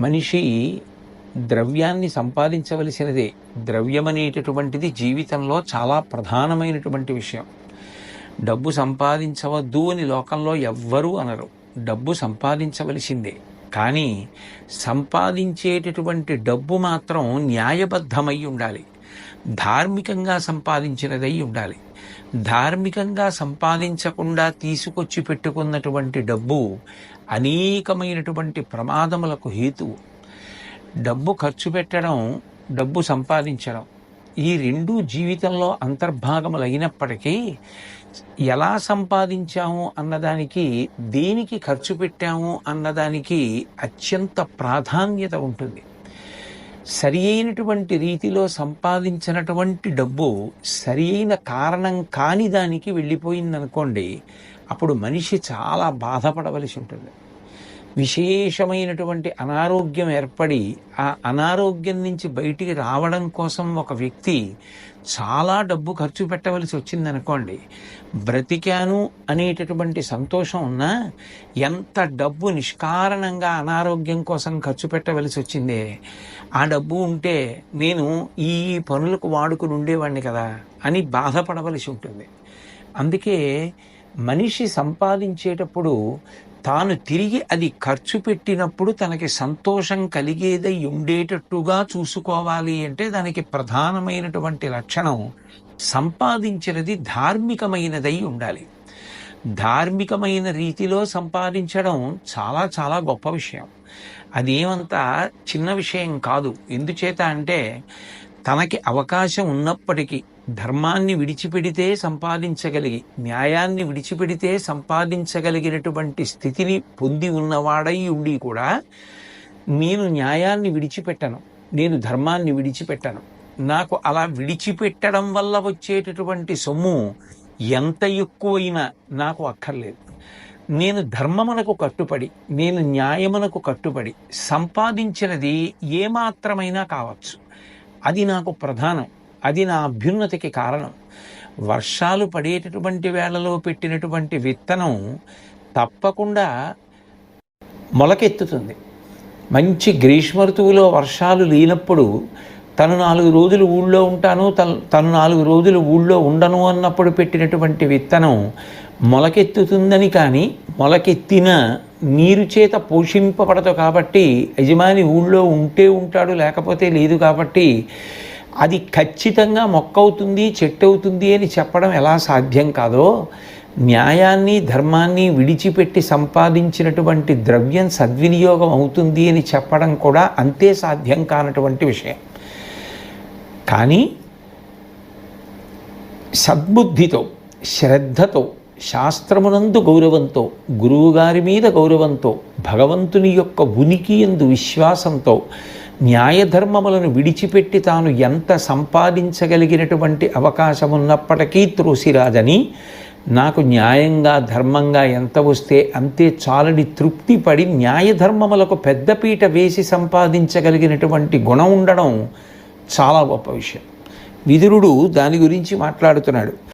మనిషి ద్రవ్యాన్ని సంపాదించవలసినదే. ద్రవ్యం అనేటటువంటిది జీవితంలో చాలా ప్రధానమైనటువంటి విషయం. డబ్బు సంపాదించవద్దు అని లోకంలో ఎవ్వరూ అనరు. డబ్బు సంపాదించవలసిందే. కానీ సంపాదించేటటువంటి డబ్బు మాత్రం న్యాయబద్ధమై ఉండాలి. ధార్మికంగా సంపాదించినదై ఉండాలి. ధార్మికంగా సంపాదించకుండా తీసుకొచ్చి పెట్టుకున్నటువంటి డబ్బు అనేకమైనటువంటి ప్రమాదములకు హేతువు. డబ్బు ఖర్చు పెట్టడం డబ్బు సంపాదించడం ఈ రెండు జీవితంలో అంతర్భాగములు అయినప్పటికీ ఎలా సంపాదించాము అన్నదానికి దేనికి ఖర్చు పెట్టాము అన్నదానికి అత్యంత ప్రాధాన్యత ఉంటుంది. సరి అయినటువంటి రీతిలో సంపాదించినటువంటి డబ్బు సరి అయిన కారణం కాని దానికి వెళ్ళిపోయిందనుకోండి అప్పుడు మనిషి చాలా బాధపడవలసి ఉంటుంది. విశేషమైనటువంటి అనారోగ్యం ఏర్పడి ఆ అనారోగ్యం నుంచి బయటికి రావడం కోసం ఒక వ్యక్తి చాలా డబ్బు ఖర్చు పెట్టవలసి వచ్చిందనుకోండి బ్రతికాను అనేటటువంటి సంతోషం ఉన్నా ఎంత డబ్బు నిష్కారణంగా అనారోగ్యం కోసం ఖర్చు పెట్టవలసి వచ్చిందే? ఆ డబ్బు ఉంటే నేను ఈ పనులకు వాడుకుని ఉండేవాడిని కదా అని బాధపడవలసి ఉంటుంది. అందుకే మనిషి సంపాదించేటప్పుడు తాను తిరిగి అది ఖర్చు పెట్టినప్పుడు తనకి సంతోషం కలిగేదై ఉండేటట్టుగా చూసుకోవాలి అంటే దానికి ప్రధానమైనటువంటి లక్షణం సంపాదించినది ధార్మికమైనదై ఉండాలి. ధార్మికమైన రీతిలో సంపాదించడం చాలా చాలా గొప్ప విషయం. అదేమంత చిన్న విషయం కాదు. ఎందుచేత అంటే తనకి అవకాశం ఉన్నప్పటికీ ధర్మాన్ని విడిచిపెడితే సంపాదించగలిగి న్యాయాన్ని విడిచిపెడితే సంపాదించగలిగినటువంటి స్థితిని పొంది ఉన్నవాడై ఉండి కూడా నేను న్యాయాన్ని విడిచిపెట్టను నేను ధర్మాన్ని విడిచిపెట్టను. నాకు అలా విడిచిపెట్టడం వల్ల వచ్చేటటువంటి సొమ్ము ఎంత ఎక్కువైనా నాకు అక్కర్లేదు. నేను ధర్మమునకు కట్టుబడి నేను న్యాయమునకు కట్టుబడి సంపాదించినది ఏమాత్రమైనా కావచ్చు. అది నాకు ప్రధానం. అది నా అభ్యున్నతికి కారణం. వర్షాలు పడేటటువంటి వేళలో పెట్టినటువంటి విత్తనం తప్పకుండా మొలకెత్తుతుంది. మంచి గ్రీష్మ ఋతువులో వర్షాలు లేనప్పుడు తను నాలుగు రోజులు ఊళ్ళో ఉంటాను తను నాలుగు రోజులు ఊళ్ళో ఉండను అన్నప్పుడు పెట్టినటువంటి విత్తనం మొలకెత్తుతుందని కానీ మొలకెత్తిన నీరు చేత పోషింపబడదు కాబట్టి యజమాని ఊళ్ళో ఉంటే ఉంటాడు లేకపోతే లేదు కాబట్టి అది ఖచ్చితంగా మొక్క అవుతుంది చెట్టు అవుతుంది అని చెప్పడం ఎలా సాధ్యం కాదో న్యాయాన్ని ధర్మాన్ని విడిచిపెట్టి సంపాదించినటువంటి ద్రవ్యం సద్వినియోగం అవుతుంది అని చెప్పడం కూడా అంతే సాధ్యం కానటువంటి విషయం. కానీ సద్బుద్ధితో శ్రద్ధతో శాస్త్రమునందు గౌరవంతో గురువుగారి మీద గౌరవంతో భగవంతుని యొక్క ఉనికి ఎందు విశ్వాసంతో న్యాయధర్మములను విడిచిపెట్టి తాను ఎంత సంపాదించగలిగినటువంటి అవకాశం ఉన్నప్పటికీ త్రోసిరాదని నాకు న్యాయంగా ధర్మంగా ఎంత వస్తే అంతే చాలని తృప్తి పడి న్యాయధర్మములకు పెద్దపీట వేసి సంపాదించగలిగినటువంటి గుణం ఉండడం చాలా గొప్ప విషయం. విదురుడు దాని గురించి మాట్లాడుతున్నాడు.